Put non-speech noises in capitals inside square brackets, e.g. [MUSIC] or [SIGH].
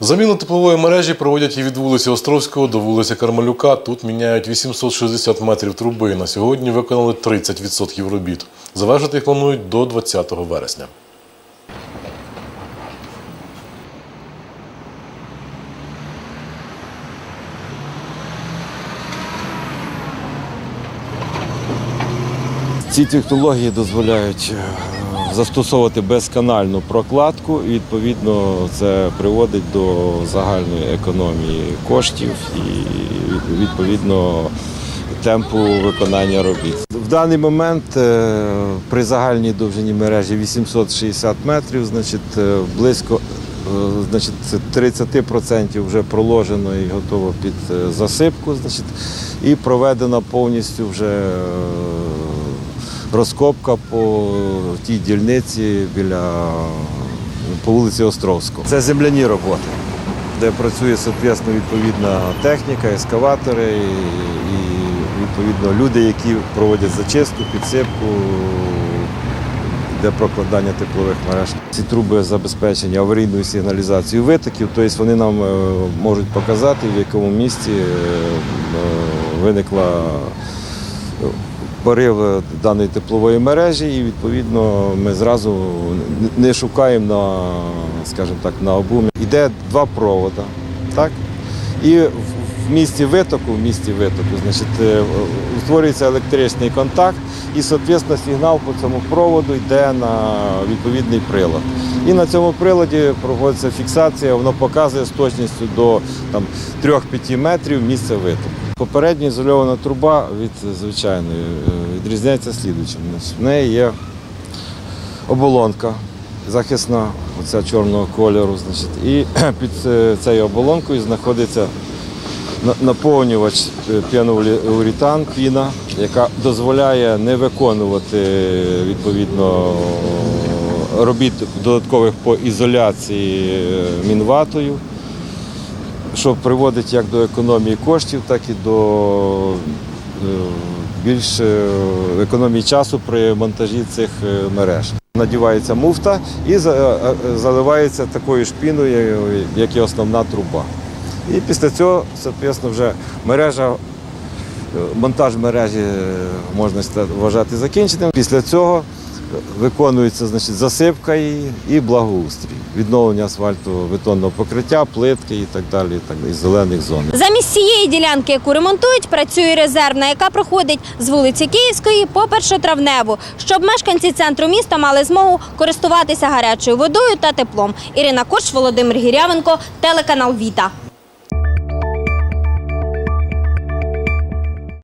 Заміну теплової мережі проводять і від вулиці Островського до вулиці Кармелюка. Тут міняють 860 метрів труби. На сьогодні виконали 30% робіт. Завершити їх планують до 20 вересня. Ці технології дозволяють е, застосовувати безканальну прокладку, і відповідно це приводить до загальної економії коштів і відповідно темпу виконання робіт. В даний момент е, при загальній довжині мережі 860 метрів, значить е, близько е, значить, 30% вже проложено і готово під засипку, значить, і проведена повністю вже розкопка по тій дільниці біля по вулиці Островського. Це земляні роботи, де працює соответственно, відповідна техніка, ескаватори і, відповідно люди, які проводять зачистку, підсипку. Де прокладання теплових мереж. Ці труби забезпечені аварійною сигналізацією витоків, тобто вони нам е, можуть показати, в якому місці е, е, виникла порив даної теплової мережі, і відповідно ми зразу не шукаємо на, скажімо так, на обум. Іде два провода, так? І в місці витоку, в місці витоку, значить, е, утворюється електричний контакт, і, соответственно, сигнал по цьому проводу йде на відповідний прилад. І на цьому приладі проводиться фіксація, воно показує з точністю до там, 3-5 метрів місце витоку. Попередньо ізольована труба від звичайної е, відрізняється слідуючим. В неї є оболонка захисна, оця чорного кольору. Значить, і [CLEARS THROAT] під е, цією оболонкою знаходиться наповнювач е, піна, яка дозволяє не виконувати відповідно робіт додаткових по ізоляції мінватою, що приводить як до економії коштів, так і до е, більш е, економії часу при монтажі цих е, мереж. Надівається муфта і за- заливається такою ж піною, як і основна труба. І після цього, соответственно, вже мережа, монтаж мережі можна вважати закінченим. Після цього виконується значить, засипка її і благоустрій, відновлення асфальту, бетонного покриття, плитки і так далі, і так далі, і зелених зон. Замість цієї ділянки, яку ремонтують, працює резервна, яка проходить з вулиці Київської по першотравневу, щоб мешканці центру міста мали змогу користуватися гарячою водою та теплом. Ірина Коч, Володимир Гірявенко, телеканал Віта.